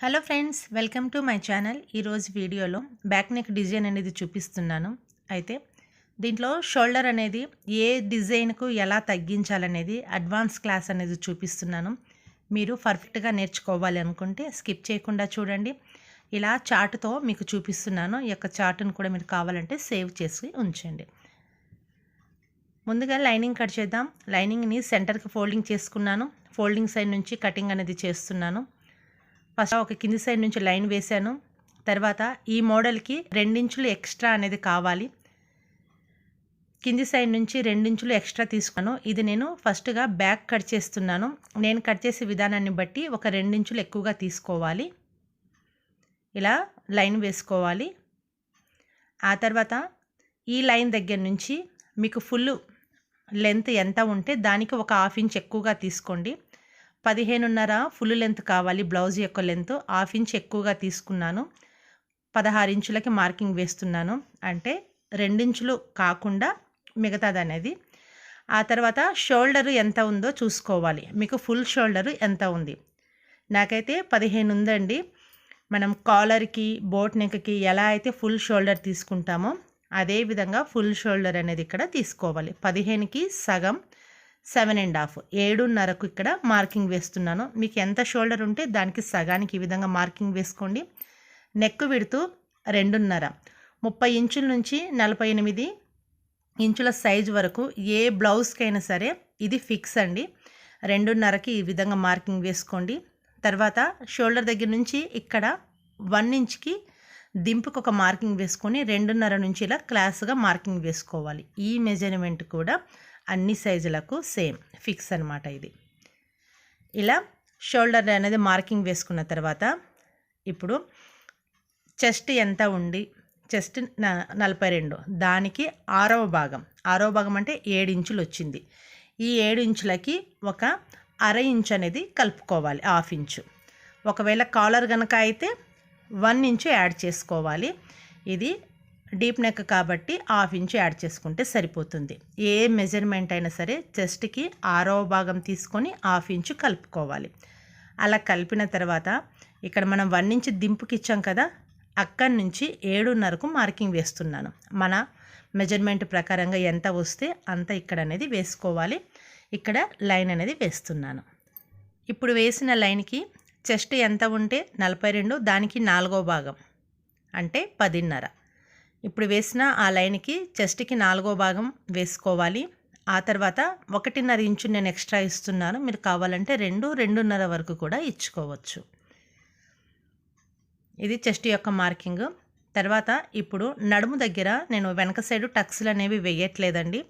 Hello friends welcome to my channel ఈరోజు వీడియోలో back neck design అనేది చూపిస్తున్నాను. అయితే దీంట్లో షోల్డర్ అనేది ఏ డిజైన్కు ఎలా తగ్గించాలనేది అడ్వాన్స్ క్లాస్ అనేది చూపిస్తున్నాను. మీరు పర్ఫెక్ట్గా నేర్చుకోవాలి అనుకుంటే స్కిప్ చేయకుండా చూడండి. ఇలా చార్ట్తో మీకు చూపిస్తున్నాను. ఈ యొక్క చార్ట్ను కూడా మీరు కావాలంటే సేవ్ చేసి ఉంచండి. ముందుగా లైనింగ్ కట్ చేద్దాం. లైనింగ్ని సెంటర్కి ఫోల్డింగ్ చేసుకున్నాను. ఫోల్డింగ్ సైడ్ నుంచి కటింగ్ అనేది చేస్తున్నాను. ఫస్ట్ ఒక కింది సైడ్ నుంచి లైన్ వేశాను. తర్వాత ఈ మోడల్కి రెండించులు ఎక్స్ట్రా అనేది కావాలి. కింది సైడ్ నుంచి రెండించులు ఎక్స్ట్రా తీసుకున్నాను. ఇది నేను ఫస్ట్గా బ్యాక్ కట్ చేస్తున్నాను. నేను కట్ చేసే విధానాన్ని బట్టి ఒక రెండించులు ఎక్కువగా తీసుకోవాలి. ఇలా లైన్ వేసుకోవాలి. ఆ తర్వాత ఈ లైన్ దగ్గర నుంచి మీకు ఫుల్ లెంత్ ఎంత ఉంటే దానికి ఒక హాఫ్ ఇంచ్ ఎక్కువగా తీసుకోండి. పదిహేనున్నర ఫుల్ లెంత్ కావాలి బ్లౌజ్ యొక్క లెంత్ హాఫ్ ఇంచ్ ఎక్కువగా తీసుకున్నాను. పదహారు ఇంచులకి మార్కింగ్ వేస్తున్నాను. అంటే రెండించులు కాకుండా మిగతాది అనేది ఆ తర్వాత షోల్డర్ ఎంత ఉందో చూసుకోవాలి. మీకు ఫుల్ షోల్డర్ ఎంత ఉంది. నాకైతే పదిహేను ఉందండి. మనం కాలర్కి బోట్ నెక్కి ఎలా అయితే ఫుల్ షోల్డర్ తీసుకుంటామో అదే విధంగా ఫుల్ షోల్డర్ అనేది ఇక్కడ తీసుకోవాలి. పదిహేనుకి సగం సెవెన్ అండ్ హాఫ్. ఏడున్నరకు ఇక్కడ మార్కింగ్ వేస్తున్నాను. మీకు ఎంత షోల్డర్ ఉంటే దానికి సగానికి ఈ విధంగా మార్కింగ్ వేసుకోండి. నెక్ విడుతూ రెండున్నర. ముప్పై ఇంచుల నుంచి నలభై ఎనిమిది ఇంచుల సైజ్ వరకు ఏ బ్లౌజ్కైనా సరే ఇది ఫిక్స్ అండి. రెండున్నరకి ఈ విధంగా మార్కింగ్ వేసుకోండి. తర్వాత షోల్డర్ దగ్గర నుంచి ఇక్కడ వన్ ఇంచ్కి దింపుకు ఒక మార్కింగ్ వేసుకొని రెండున్నర నుంచి ఇలా క్లాస్గా మార్కింగ్ వేసుకోవాలి. ఈ మెజర్మెంట్ కూడా అన్ని సైజులకు సేమ్ ఫిక్స్ అనమాట ఇది. ఇలా షోల్డర్ అనేది మార్కింగ్ వేసుకున్న తర్వాత ఇప్పుడు చెస్ట్ ఎంత ఉండి చెస్ట్ నలభై రెండు దానికి ఆరవ భాగం ఆరవ భాగం అంటే ఏడు ఇంచులు వచ్చింది. ఈ ఏడు ఇంచులకి ఒక అర ఇంచ్ అనేది కలుపుకోవాలి హాఫ్ ఇంచు. ఒకవేళ కాలర్ కనుక అయితే వన్ ఇంచు యాడ్ చేసుకోవాలి. ఇది డీప్ నెక్ కాబట్టి హాఫ్ ఇంచు యాడ్ చేసుకుంటే సరిపోతుంది. ఏ మెజర్మెంట్ అయినా సరే చెస్ట్కి ఆరవ భాగం తీసుకొని హాఫ్ ఇంచు కలుపుకోవాలి. అలా కలిపిన తర్వాత ఇక్కడ మనం వన్ ఇంచ్ దింపుకి ఇచ్చాం కదా అక్కడి నుంచి ఏడున్నరకు మార్కింగ్ వేస్తున్నాను. మన మెజర్మెంట్ ప్రకారంగా ఎంత వస్తే అంత ఇక్కడ అనేది వేసుకోవాలి. ఇక్కడ లైన్ అనేది వేస్తున్నాను. ఇప్పుడు వేసిన లైన్కి చెస్ట్ ఎంత ఉంటే నలభై రెండు దానికి నాలుగో భాగం అంటే పదిన్నర. ఇప్పుడు వేసిన ఆ లైన్కి చెస్ట్కి నాలుగో భాగం వేసుకోవాలి. ఆ తర్వాత ఒకటిన్నర ఇంచు నేను ఎక్స్ట్రా ఇస్తున్నాను. మీరు కావాలంటే రెండు రెండున్నర వరకు కూడా ఇచ్చుకోవచ్చు. ఇది చెస్ట్ యొక్క మార్కింగ్. తర్వాత ఇప్పుడు నడుము దగ్గర నేను వెనక సైడ్ టక్స్లు అనేవి వేయట్లేదండి.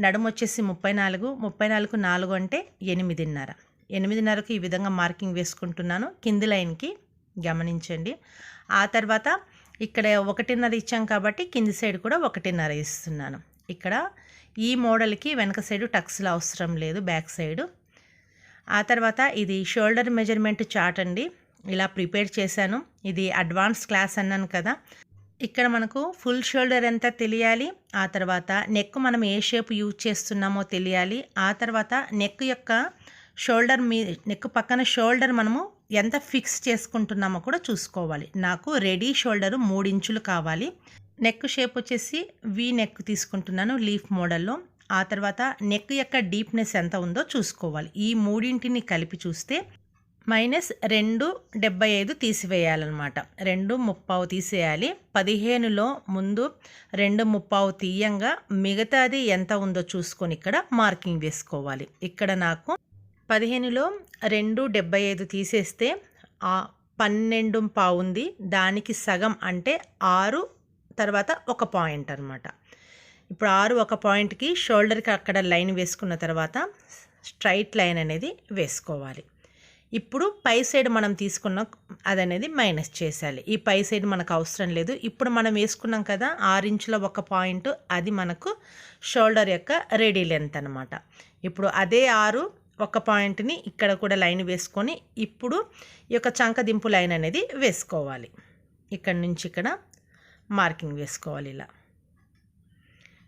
నడుము వచ్చేసి ముప్పై నాలుగు ముప్పై నాలుగు నాలుగు అంటే ఎనిమిదిన్నర. ఎనిమిదిన్నరకు ఈ విధంగా మార్కింగ్ వేసుకుంటున్నాను. కింది లైన్కి గమనించండి. ఆ తర్వాత ఇక్కడ ఒకటిన్నర ఇచ్చాం కాబట్టి కింది సైడ్ కూడా ఒకటిన్నర ఇస్తున్నాను. ఇక్కడ ఈ మోడల్కి వెనక సైడు టక్స్లు అవసరం లేదు బ్యాక్ సైడు. ఆ తర్వాత ఇది షోల్డర్ మెజర్మెంట్ చార్ట్ అండి. ఇలా ప్రిపేర్ చేశాను. ఇది అడ్వాన్స్ క్లాస్ అన్నాను కదా. ఇక్కడ మనకు ఫుల్ షోల్డర్ ఎంత తెలియాలి? ఆ తర్వాత నెక్ మనం ఏ షేప్ యూజ్ చేస్తున్నామో తెలియాలి. ఆ తర్వాత నెక్ యొక్క షోల్డర్ మీ నెక్ పక్కన షోల్డర్ మనము ఎంత ఫిక్స్ చేసుకుంటున్నామో కూడా చూసుకోవాలి. నాకు రెడీ షోల్డర్ మూడు ఇంచులు కావాలి. నెక్ షేప్ వచ్చేసి వి నెక్ తీసుకుంటున్నాను లీఫ్ మోడల్లో. ఆ తర్వాత నెక్ యొక్క డీప్నెస్ ఎంత ఉందో చూసుకోవాలి. ఈ మూడింటిని కలిపి చూస్తే మైనస్ రెండు డెబ్బై ఐదు తీసివేయాలన్నమాట. రెండు ముప్పావు తీసేయాలి. పదిహేనులో ముందు రెండు ముప్పావు తీయంగా మిగతాది ఎంత ఉందో చూసుకొని ఇక్కడ మార్కింగ్ వేసుకోవాలి. ఇక్కడ నాకు పదిహేనులో రెండు డెబ్బై ఐదు తీసేస్తే పన్నెండు పావుంది. దానికి సగం అంటే ఆరు తర్వాత ఒక పాయింట్ అనమాట ఇప్పుడు ఆరు ఒక పాయింట్కి షోల్డర్కి అక్కడ లైన్ వేసుకున్న తర్వాత స్ట్రైట్ లైన్ అనేది వేసుకోవాలి. ఇప్పుడు పై సైడ్ మనం తీసుకున్న అది అనేది మైనస్ చేసేయాలి. ఈ పై సైడ్ మనకు అవసరం లేదు. ఇప్పుడు మనం వేసుకున్నాం కదా ఆరు ఇంచుల ఒక పాయింట్ అది మనకు షోల్డర్ యొక్క రెడీ లెంత్ అనమాట ఇప్పుడు అదే ఆరు ఒక పాయింట్ని ఇక్కడ కూడా లైన్ వేసుకొని ఇప్పుడు ఈ యొక్క చంకదింపు లైన్ అనేది వేసుకోవాలి. ఇక్కడ నుంచి ఇక్కడ మార్కింగ్ వేసుకోవాలి ఇలా.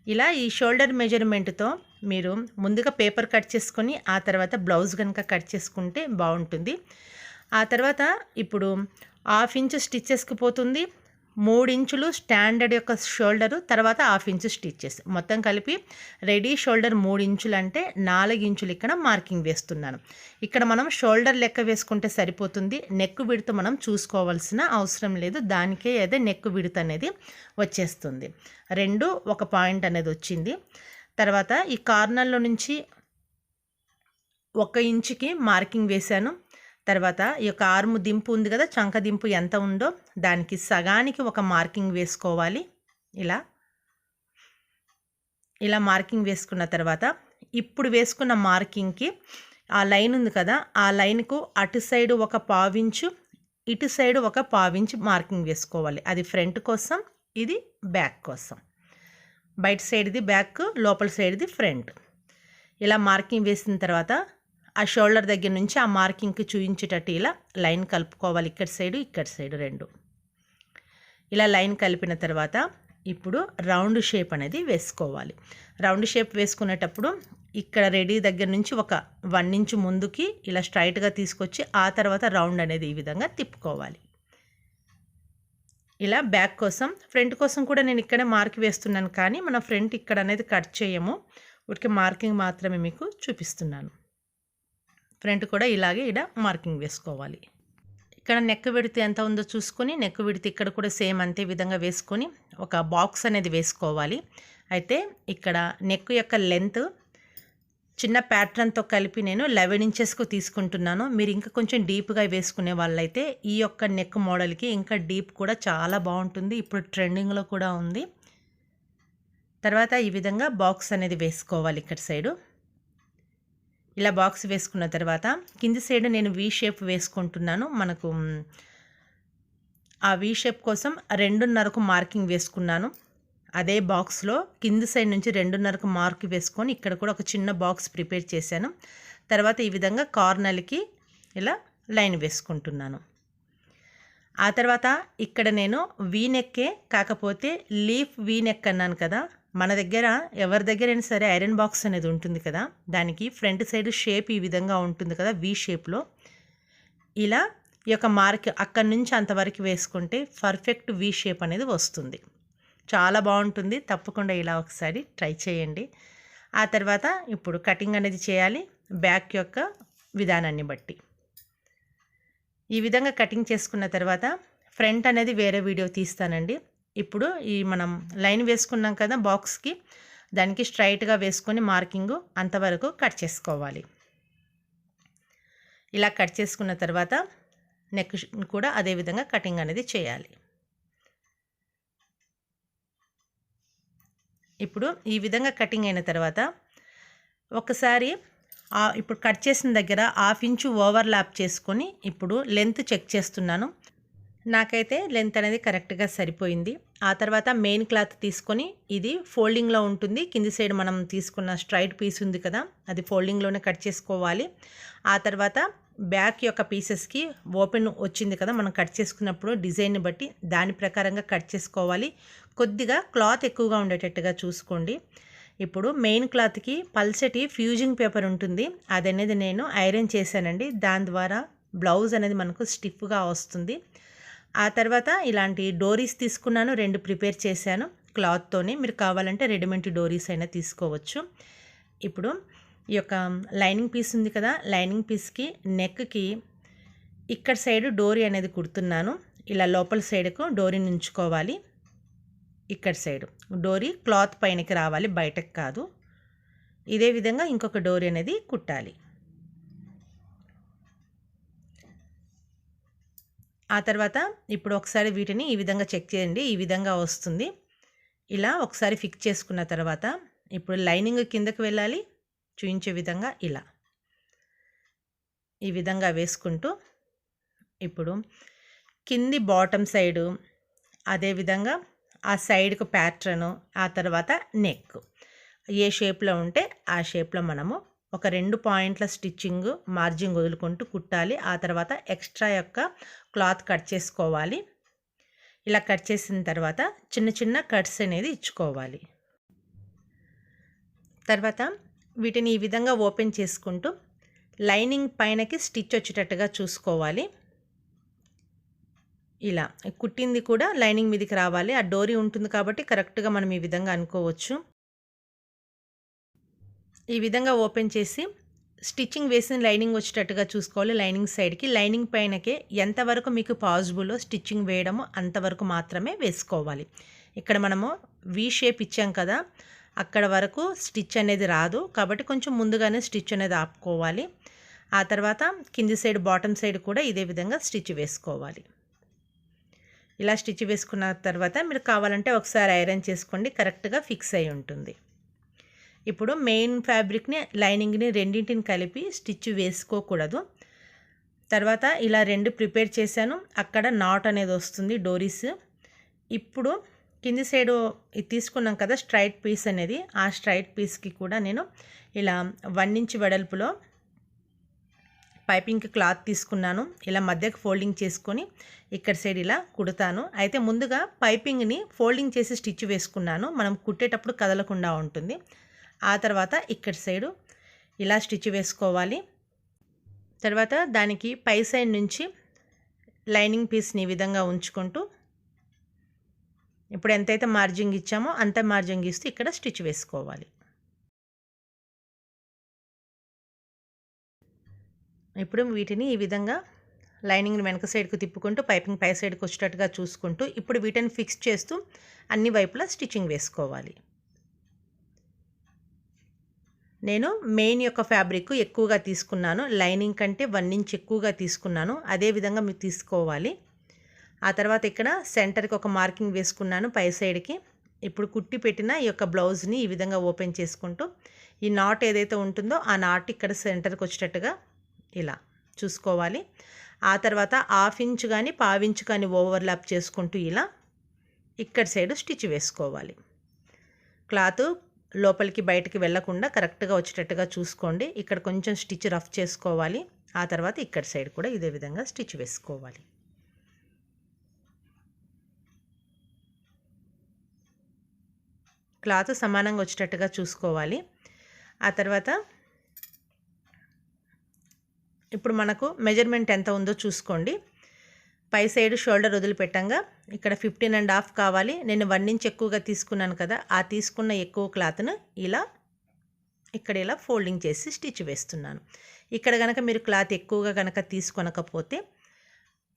ఇలా ఈ షోల్డర్ మెజర్మెంట్తో మీరు ముందుగా పేపర్ కట్ చేసుకొని ఆ తర్వాత బ్లౌజ్ కనుక కట్ చేసుకుంటే బాగుంటుంది. ఆ తర్వాత ఇప్పుడు హాఫ్ ఇంచ్ స్టిచ్చెస్కి పోతుంది. ఇంచులు స్టాండర్డ్ యొక్క షోల్డరు తర్వాత హాఫ్ ఇంచు స్టిచ్చెస్. మొత్తం కలిపి రెడీ షోల్డర్ మూడు ఇంచులు అంటే నాలుగు ఇంచులు ఇక్కడ మార్కింగ్ వేస్తున్నాను. ఇక్కడ మనం షోల్డర్ లెక్క వేసుకుంటే సరిపోతుంది. నెక్ విడత మనం చూసుకోవాల్సిన అవసరం లేదు. దానికే అదే నెక్ విడత అనేది వచ్చేస్తుంది. రెండు ఒక పాయింట్ అనేది వచ్చింది. తర్వాత ఈ కార్నర్లో నుంచి ఒక ఇంచుకి మార్కింగ్ వేశాను. తర్వాత ఈ యొక్క ఆర్ము దింపు ఉంది కదా చంక దింపు ఎంత ఉందో దానికి సగానికి ఒక మార్కింగ్ వేసుకోవాలి. ఇలా ఇలా మార్కింగ్ వేసుకున్న తర్వాత ఇప్పుడు వేసుకున్న మార్కింగ్కి ఆ లైన్ ఉంది కదా ఆ లైన్కు అటు సైడ్ ఒక పావించు ఇటు సైడ్ ఒక పావించు మార్కింగ్ వేసుకోవాలి. అది ఫ్రంట్ కోసం ఇది బ్యాక్ కోసం. బయట సైడ్ది బ్యాక్ లోపల సైడ్ది ఫ్రంట్. ఇలా మార్కింగ్ వేసిన తర్వాత ఆ షోల్డర్ దగ్గర నుంచి ఆ మార్కింగ్కి చూపించేటట్టు ఇలా లైన్ కలుపుకోవాలి. ఇక్కడ సైడు ఇక్కడ సైడు రెండు. ఇలా లైన్ కలిపిన తర్వాత ఇప్పుడు రౌండ్ షేప్ అనేది వేసుకోవాలి. రౌండ్ షేప్ వేసుకునేటప్పుడు ఇక్కడ రెడీ దగ్గర నుంచి ఒక వన్ ఇంచ్ ముందుకి ఇలా స్ట్రైట్గా తీసుకొచ్చి ఆ తర్వాత రౌండ్ అనేది ఈ విధంగా తిప్పుకోవాలి. ఇలా బ్యాక్ కోసం ఫ్రంట్ కోసం కూడా నేను ఇక్కడే మార్క్ వేస్తున్నాను కానీ మన ఫ్రంట్ ఇక్కడ అనేది కట్ చేయము. ఉడికి మార్కింగ్ మాత్రమే మీకు చూపిస్తున్నాను. ఫ్రంట్ కూడా ఇలాగే ఇక్కడ మార్కింగ్ వేసుకోవాలి. ఇక్కడ నెక్ విడితే ఎంత ఉందో చూసుకొని నెక్ విడితే ఇక్కడ కూడా సేమ్ అంతే విధంగా వేసుకొని ఒక బాక్స్ అనేది వేసుకోవాలి. అయితే ఇక్కడ నెక్ యొక్క లెంత్ చిన్న ప్యాటర్న్తో కలిపి నేను లెవెన్ ఇంచెస్కు తీసుకుంటున్నాను. మీరు ఇంకా కొంచెం డీప్గా వేసుకునే వాళ్ళైతే ఈ యొక్క నెక్ మోడల్కి ఇంకా డీప్ కూడా చాలా బాగుంటుంది. ఇప్పుడు ట్రెండింగ్లో కూడా ఉంది. తర్వాత ఈ విధంగా బాక్స్ అనేది వేసుకోవాలి ఇక్కడ సైడు. ఇలా బాక్స్ వేసుకున్న తర్వాత కింది సైడ్ నేను వీ షేప్ వేసుకుంటున్నాను. మనకు ఆ వీ షేప్ కోసం రెండున్నరకు మార్కింగ్ వేసుకున్నాను. అదే బాక్స్లో కింది సైడ్ నుంచి రెండున్నరకు మార్క్ వేసుకొని ఇక్కడ కూడా ఒక చిన్న బాక్స్ ప్రిపేర్ చేశాను. తర్వాత ఈ విధంగా కార్నర్కి ఇలా లైన్ వేసుకుంటున్నాను. ఆ తర్వాత ఇక్కడ నేను వీనెక్కే కాకపోతే లీఫ్ వీనెక్ అన్నాను కదా మన దగ్గర ఎవరి దగ్గరైనా సరే ఐరన్ బాక్స్ అనేది ఉంటుంది కదా దానికి ఫ్రంట్ సైడ్ షేప్ ఈ విధంగా ఉంటుంది కదా వి షేప్లో ఇలా ఈ యొక్క మార్క్ అక్కడి నుంచి అంతవరకు వేసుకుంటే పర్ఫెక్ట్ వి షేప్ అనేది వస్తుంది. చాలా బాగుంటుంది. తప్పకుండా ఇలా ఒకసారి ట్రై చేయండి. ఆ తర్వాత ఇప్పుడు కటింగ్ అనేది చేయాలి బ్యాక్ యొక్క విధానాన్ని బట్టి. ఈ విధంగా కటింగ్ చేసుకున్న తర్వాత ఫ్రంట్ అనేది వేరే వీడియో తీస్తానండి. ఇప్పుడు ఈ మనం లైన్ వేసుకున్నాం కదా బాక్స్కి దానికి స్ట్రైట్గా వేసుకొని మార్కింగ్ అంతవరకు కట్ చేసుకోవాలి. ఇలా కట్ చేసుకున్న తర్వాత నెక్ కూడా అదే విధంగా కటింగ్ అనేది చేయాలి. ఇప్పుడు ఈ విధంగా కటింగ్ అయిన తర్వాత ఒకసారి ఇప్పుడు కట్ చేసిన దగ్గర హాఫ్ ఇంచు ఓవర్ ల్యాప్ చేసుకొని ఇప్పుడు లెంత్ చెక్ చేస్తున్నాను. నాకైతే లెంత్ అనేది కరెక్ట్గా సరిపోయింది. ఆ తర్వాత మెయిన్ క్లాత్ తీసుకొని ఇది ఫోల్డింగ్లో ఉంటుంది. కింది సైడ్ మనం తీసుకున్న స్ట్రైట్ పీస్ ఉంది కదా అది ఫోల్డింగ్లోనే కట్ చేసుకోవాలి. ఆ తర్వాత బ్యాక్ యొక్క పీసెస్కి ఓపెన్ వచ్చింది కదా మనం కట్ చేసుకున్నప్పుడు డిజైన్ని బట్టి దాని ప్రకారంగా కట్ చేసుకోవాలి. కొద్దిగా క్లాత్ ఎక్కువగా ఉండేటట్టుగా చూసుకోండి. ఇప్పుడు మెయిన్ క్లాత్కి పల్సటి ఫ్యూజింగ్ పేపర్ ఉంటుంది. అది అనేది నేను ఐరన్ చేశానండి. దాని ద్వారా బ్లౌజ్ అనేది మనకు స్టిఫ్గా వస్తుంది. ఆ తర్వాత ఇలాంటి డోరీస్ తీసుకున్నాను రెండు ప్రిపేర్ చేశాను. క్లాత్తోని మీరు కావాలంటే రెడీమేడ్ డోరీస్ అయినా తీసుకోవచ్చు. ఇప్పుడు ఈ యొక్క లైనింగ్ పీస్ ఉంది కదా లైనింగ్ పీస్కి నెక్కి ఇక్కడ సైడ్ డోరీ అనేది కుడుతున్నాను. ఇలా లోపల సైడ్కు డోరీని ఉంచుకోవాలి. ఇక్కడ సైడ్ డోరీ క్లాత్ పైనకి రావాలి బయటకు కాదు. ఇదే విధంగా ఇంకొక డోరీ అనేది కుట్టాలి. ఆ తర్వాత ఇప్పుడు ఒకసారి వీటిని ఈ విధంగా చెక్ చేయండి ఈ విధంగా వస్తుంది. ఇలా ఒకసారి ఫిక్స్ చేసుకున్న తర్వాత ఇప్పుడు లైనింగ్ కిందకు వెళ్ళాలి చూయించే విధంగా ఇలా. ఈ విధంగా వేసుకుంటూ ఇప్పుడు కింది బాటమ్ సైడు అదేవిధంగా ఆ సైడ్కు ప్యాట్రను ఆ తర్వాత నెక్ ఏ షేప్లో ఉంటే ఆ షేప్లో మనము ఒక రెండు పాయింట్ల స్టిచ్చింగ్ మార్జింగ్ వదులుకుంటూ కుట్టాలి. ఆ తర్వాత ఎక్స్ట్రా యొక్క క్లాత్ కట్ చేసుకోవాలి. ఇలా కట్ చేసిన తర్వాత చిన్న చిన్న కట్స్ అనేది ఇచ్చుకోవాలి. తర్వాత వీటిని ఈ విధంగా ఓపెన్ చేసుకుంటూ లైనింగ్ పైనకి స్టిచ్ వచ్చేటట్టుగా చూసుకోవాలి. ఇలా కుట్టింది కూడా లైనింగ్ మీదకి రావాలి. ఆ డోరీ ఉంటుంది కాబట్టి కరెక్ట్గా మనం ఈ విధంగా అనుకోవచ్చు. ఈ విధంగా ఓపెన్ చేసి స్టిచ్చింగ్ వేసిన లైనింగ్ వచ్చేటట్టుగా చూసుకోవాలి లైనింగ్ సైడ్కి. లైనింగ్ పైనకే ఎంతవరకు మీకు పాజిబుల్లో స్టిచ్చింగ్ వేయడము అంతవరకు మాత్రమే వేసుకోవాలి. ఇక్కడ మనము వీ షేప్ ఇచ్చాం కదా అక్కడ వరకు స్టిచ్ అనేది రాదు. కాబట్టి కొంచెం ముందుగానే స్టిచ్ అనేది ఆపుకోవాలి. ఆ తర్వాత కింది సైడ్ బాటమ్ సైడ్ కూడా ఇదే విధంగా స్టిచ్ వేసుకోవాలి. ఇలా స్టిచ్ వేసుకున్న తర్వాత మీరు కావాలంటే ఒకసారి ఐరన్ చేసుకోండి కరెక్ట్గా ఫిక్స్ అయి ఉంటుంది. ఇప్పుడు మెయిన్ ఫ్యాబ్రిక్ని లైనింగ్ని రెండింటిని కలిపి స్టిచ్ వేసుకోకూడదు. తర్వాత ఇలా రెండు ప్రిపేర్ చేశాను. అక్కడ నాట్ అనేది వస్తుంది డోరీస్ ఇప్పుడు కింది సైడు తీసుకున్నాం కదా స్ట్రైట్ పీస్ అనేది. ఆ స్ట్రైట్ పీస్కి కూడా నేను ఇలా వన్ ఇంచ్ వెడల్పులో పైపింగ్ క్లాత్ తీసుకున్నాను. ఇలా మధ్యకి ఫోల్డింగ్ చేసుకొని ఇక్కడ సైడ్ ఇలా కుడతాను. అయితే ముందుగా పైపింగ్ని ఫోల్డింగ్ చేసి స్టిచ్ వేసుకున్నాను. మనం కుట్టేటప్పుడు కదలకుండా ఉంటుంది. ఆ తర్వాత ఇక్కడ సైడు ఇలా స్టిచ్ వేసుకోవాలి. తర్వాత దానికి పై సైడ్ నుంచి లైనింగ్ పీస్ని ఈ విధంగా ఉంచుకుంటూ ఇప్పుడు ఎంతైతే మార్జింగ్ ఇచ్చామో అంత మార్జింగ్ ఇస్తూ ఇక్కడ స్టిచ్ వేసుకోవాలి. ఇప్పుడు వీటిని ఈ విధంగా లైనింగ్ని వెనక సైడ్కి తిప్పుకుంటూ పైపింగ్ పై సైడ్కి వచ్చేటట్టుగా చూసుకుంటూ ఇప్పుడు వీటిని ఫిక్స్ చేస్తూ అన్ని వైపులా స్టిచ్చింగ్ వేసుకోవాలి. నేను మెయిన్ యొక్క ఫ్యాబ్రిక్ ఎక్కువగా తీసుకున్నాను. లైనింగ్ కంటే వన్ ఇంచ్ ఎక్కువగా తీసుకున్నాను. అదే విధంగా మీరు తీసుకోవాలి. ఆ తర్వాత ఇక్కడ సెంటర్కి ఒక మార్కింగ్ వేసుకున్నాను పై సైడ్కి. ఇప్పుడు కుట్టి పెట్టిన ఈ యొక్క బ్లౌజ్ని ఈ విధంగా ఓపెన్ చేసుకుంటూ ఈ నాట్ ఏదైతే ఉంటుందో ఆ నాట్ ఇక్కడ సెంటర్కి వచ్చేటట్టుగా ఇలా చూసుకోవాలి. ఆ తర్వాత హాఫ్ ఇంచ్ కానీ పావించ్ కానీ ఓవర్లాప్ చేసుకుంటూ ఇలా ఇక్కడ సైడ్ స్టిచ్ వేసుకోవాలి. క్లాత్ లోపలికి బయటికి వెళ్ళకుండా కరెక్ట్గా వచ్చేటట్టుగా చూసుకోండి. ఇక్కడ కొంచెం స్టిచ్ రఫ్ చేసుకోవాలి. ఆ తర్వాత ఇక్కడ సైడ్ కూడా ఇదే విధంగా స్టిచ్ వేసుకోవాలి. క్లాత్ సమానంగా వచ్చేటట్టుగా చూసుకోవాలి. ఆ తర్వాత ఇప్పుడు మనకు మెజర్మెంట్ ఎంత ఉందో చూసుకోండి. పై సైడ్ షోల్డర్ వదిలిపెట్టంగా ఇక్కడ ఫిఫ్టీన్ అండ్ హాఫ్ కావాలి. నేను వన్ ఇంచ్ ఎక్కువగా తీసుకున్నాను కదా ఆ తీసుకున్న ఎక్కువ క్లాత్ను ఇలా ఇక్కడ ఇలా ఫోల్డింగ్ చేసి స్టిచ్ వేస్తున్నాను. ఇక్కడ కనుక మీరు క్లాత్ ఎక్కువగా కనుక తీసుకొనకపోతే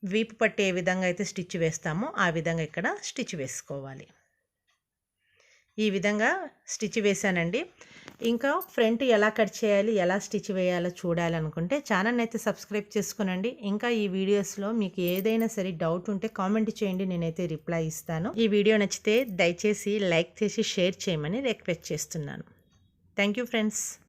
వీపు పట్టే విధంగా అయితే స్టిచ్ వేస్తామో. ఆ విధంగా ఇక్కడ స్టిచ్ వేసుకోవాలి. ఈ విధంగా స్టిచ్ వేశానండి. ఇంకా ఫ్రంట్ ఎలా కట్ చేయాలి ఎలా స్టిచ్ వేయాలో చూడాలనుకుంటే ఛానల్ అయితే సబ్స్క్రైబ్ చేసుకునండి. ఇంకా ఈ వీడియోస్లో మీకు ఏదైనా సరే డౌట్ ఉంటే కామెంట్ చేయండి నేనైతే రిప్లై ఇస్తాను. ఈ వీడియో నచ్చితే దయచేసి లైక్ చేసి షేర్ చేయమని రిక్వెస్ట్ చేస్తున్నాను. Thank you friends.